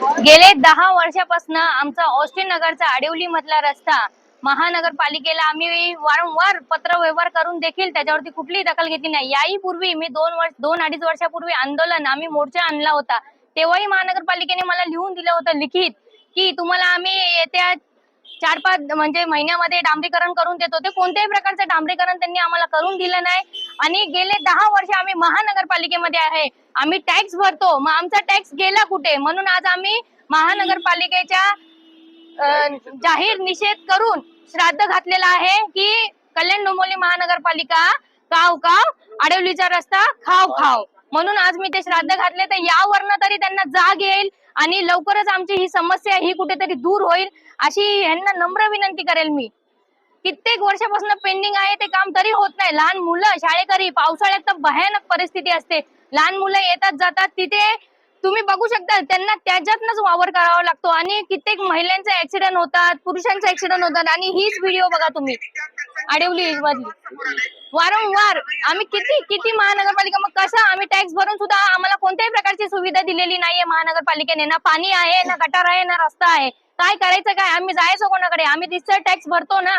गेले दहा वर्षापासून आमचा ऑस्टिन नगरचा आडिवली मधला रस्ता महानगरपालिकेला आम्ही वारंवार पत्र व्यवहार करून देखील त्याच्यावरती कुठलीही दखल घेतली नाही. याही पूर्वी मी दोन वर्ष दोन अडीच वर्षापूर्वी आंदोलन आम्ही मोर्चा आणला होता. तेव्हाही महानगरपालिकेने मला लिहून दिलं होतं लिखित की तुम्हाला आम्ही येत्या चार पाच म्हणजे महिन्यामध्ये डांबरीकरण करून देतो. ते कोणत्याही प्रकारचं डांबरीकरण त्यांनी आम्हाला करून दिलं नाही. आणि गेले दहा वर्ष आम्ही महानगरपालिकेमध्ये आहे. आम्ही टॅक्स भरतो. मग आमचा टॅक्स गेला कुठे? म्हणून आज आम्ही महानगरपालिकेच्या जाहीर निषेध करून श्राद्ध घातलेला आहे की कल्याण डोंबिवली महानगरपालिका काव काव आडवलीचा रस्ता खाव खाव. म्हणून आज मी ते श्राद्ध घातले. तर यावरनं तरी त्यांना जाग येईल आणि लवकरच आमची ही समस्या ही कुठेतरी दूर होईल अशी यांना नम्र विनंती करेल मी. कित्येक वर्षापासून पेंडिंग आहे ते काम तरी होत नाही. लहान मुलं शाळेकरी पावसाळ्यात तर भयानक परिस्थिती असते. लहान मुलं येतात जातात तिथे तुम्ही बघू शकता त्यांना त्याच्यातनच वावर करावा लागतो. आणि कित्येक महिलांचे ऍक्सिडेंट होतात पुरुषांचे ऍक्सिडेंट होतात आणि हीच व्हिडिओ बघा तुम्ही. अडवली मधली. वारंवार आम्ही किती किती महानगरपालिका मग कसं आम्ही टॅक्स भरून सुद्धा आम्हाला कोणत्याही प्रकारची सुविधा दिलेली नाहीये महानगरपालिकेने. ना पाणी आहे ना गटार आहे ना रस्ता आहे. काय करायचं काय? आम्ही जायचं कोणाकडे? आम्ही तिथं टॅक्स भरतो ना.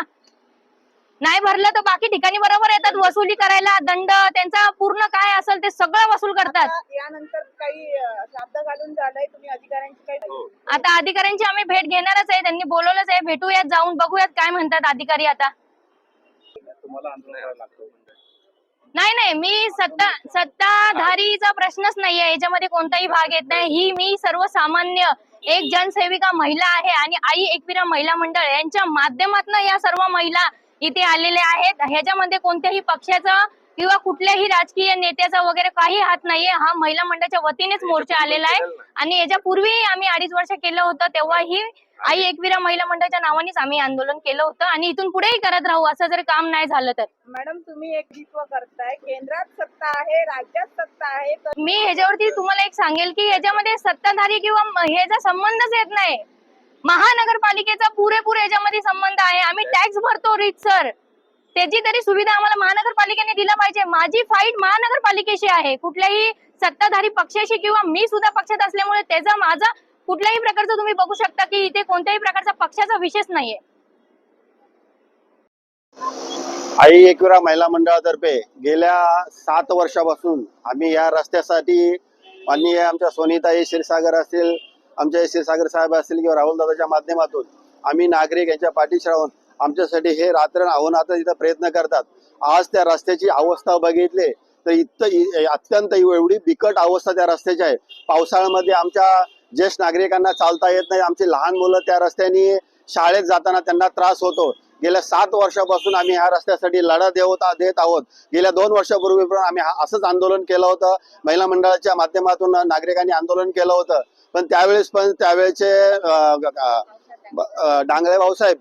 नाही भरलं तर बाकी ठिकाणी बरोबर येतात. वसुली करायला दंड त्यांचा पूर्ण काय असेल ते सगळं वसूल करतात. आता यानंतर काही अं, शब्द घालून झालंय तुम्ही अधिकाऱ्यांची काही आता अधिकाऱ्यांची आम्ही भेट घेणारच आहे त्यांनी बोलवलंच आहे. भेटूयात जाऊन बघूयात काय म्हणतात अधिकारी आता. तुम्हाला आंदोलन करावं लागतं नाही नाही मी सत्ता सत्ताधारीचा प्रश्नच नाहीये. याच्यामध्ये कोणताही भाग येत नाही. ही मी सर्वसामान्य एक जनसेविका महिला आहे आणि आई एकविरा महिला मंडळ. यांच्या माध्यमातून या सर्व महिला इथे आलेल्या आहेत. ह्याच्यामध्ये कोणत्याही पक्षाचा किंवा कुठल्याही राजकीय नेत्याचा वगैरे काही हात नाहीये. हा महिला मंडळाच्या वतीनेच मोर्चा आलेला आहे. आणि याच्या पूर्वी आम्ही अडीच वर्ष केलं होतं. तेव्हाही आई एकविरा महिला मंडळाच्या नावानेच आम्ही आंदोलन केलं होतं. आणि इथून पुढेही करत राहू असं जर काम नाही झालं तर. मॅडम तुम्ही एक नेतृत्व करताय. केंद्रात सत्ता आहे राज्यात सत्ता आहे. मी ह्याच्यावरती तुम्हाला एक सांगेल की याच्यामध्ये सत्ताधारी किंवा ह्याचा संबंधच येत नाही. महानगरपालिकेचा पुरेपूर याच्यामध्ये संबंध आहे. आम्ही टॅक्स भरतो रीत सर त्याची तरी सुविधा आम्हाला महानगरपालिकेने दिला पाहिजे. माझी फाईट महानगरपालिकेशी आहे. कुठल्याही सत्ताधारी पक्षाशी किंवा मी सुद्धा पक्षात असल्यामुळे त्याचा माझा कुठल्याही प्रकारचं तुम्ही बघू शकता की इथे कोणत्याही प्रकारचा पक्षाचा विशेष नाहीये. आई एकविरा महिला मंडळातर्फे गेल्या सात वर्षापासून आम्ही या रस्त्यासाठी माननीय आमच्या सोनीताई क्षीरसागर असतील आमच्या क्षीरसागर साहेब असतील किंवा राहुल दादाच्या माध्यमातून आम्ही नागरिक यांच्या पाठीशी राहून आमच्यासाठी हे रात्र आता तिथं प्रयत्न करतात. आज त्या रस्त्याची अवस्था बघितली तर इतकं अत्यंत एवढी बिकट अवस्था त्या रस्त्याची आहे. पावसाळ्यामध्ये आमच्या ज्येष्ठ नागरिकांना चालता येत नाही. आमची लहान मुलं त्या रस्त्याने शाळेत जाताना त्यांना त्रास होतो. गेल्या सात वर्षापासून आम्ही ह्या रस्त्यासाठी लढा देत देत आहोत. गेल्या दोन वर्षापूर्वी पण आम्ही असंच आंदोलन केलं होतं. महिला मंडळाच्या माध्यमातून नागरिकांनी आंदोलन केलं होतं. पण त्यावेळेस पण त्यावेळेचे डांगळे भाऊसाहेब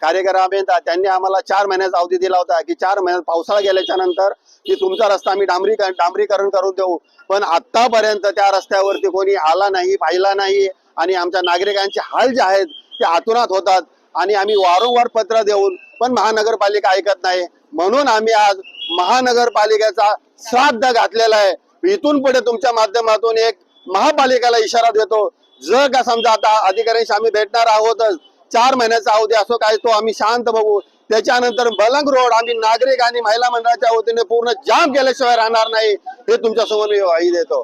कार्यकर अभियंता त्यांनी आम्हाला चार महिन्याचा अवधी दिला होता की चार महिन्यात पावसाळा गेल्याच्यानंतर की तुमचा रस्ता आम्ही डांबरी डांबरीकरण करून देऊ. पण आतापर्यंत त्या रस्त्यावरती कोणी आला नाही पाहिला नाही आणि आमच्या नागरिकांचे हाल जे आहेत ते आतुरात होतात आणि आम्ही वारंवार पत्र देऊन पण महानगरपालिका ऐकत नाही. म्हणून आम्ही आज महानगरपालिकेचा श्राद्ध घातलेला आहे. इथून पुढे तुमच्या माध्यमातून एक महापालिकेला इशारा देतो. जर का समजा आता अधिकाऱ्यांशी आम्ही भेटणार आहोतच चार महिन्याचा अवधी असो काय तो आम्ही शांत बघू. त्याच्यानंतर बलंग रोड आम्ही नागरिक आणि महिला मंडळाच्या वतीने पूर्ण जाम केल्याशिवाय राहणार नाही हे तुमच्यासमोर मी देतो.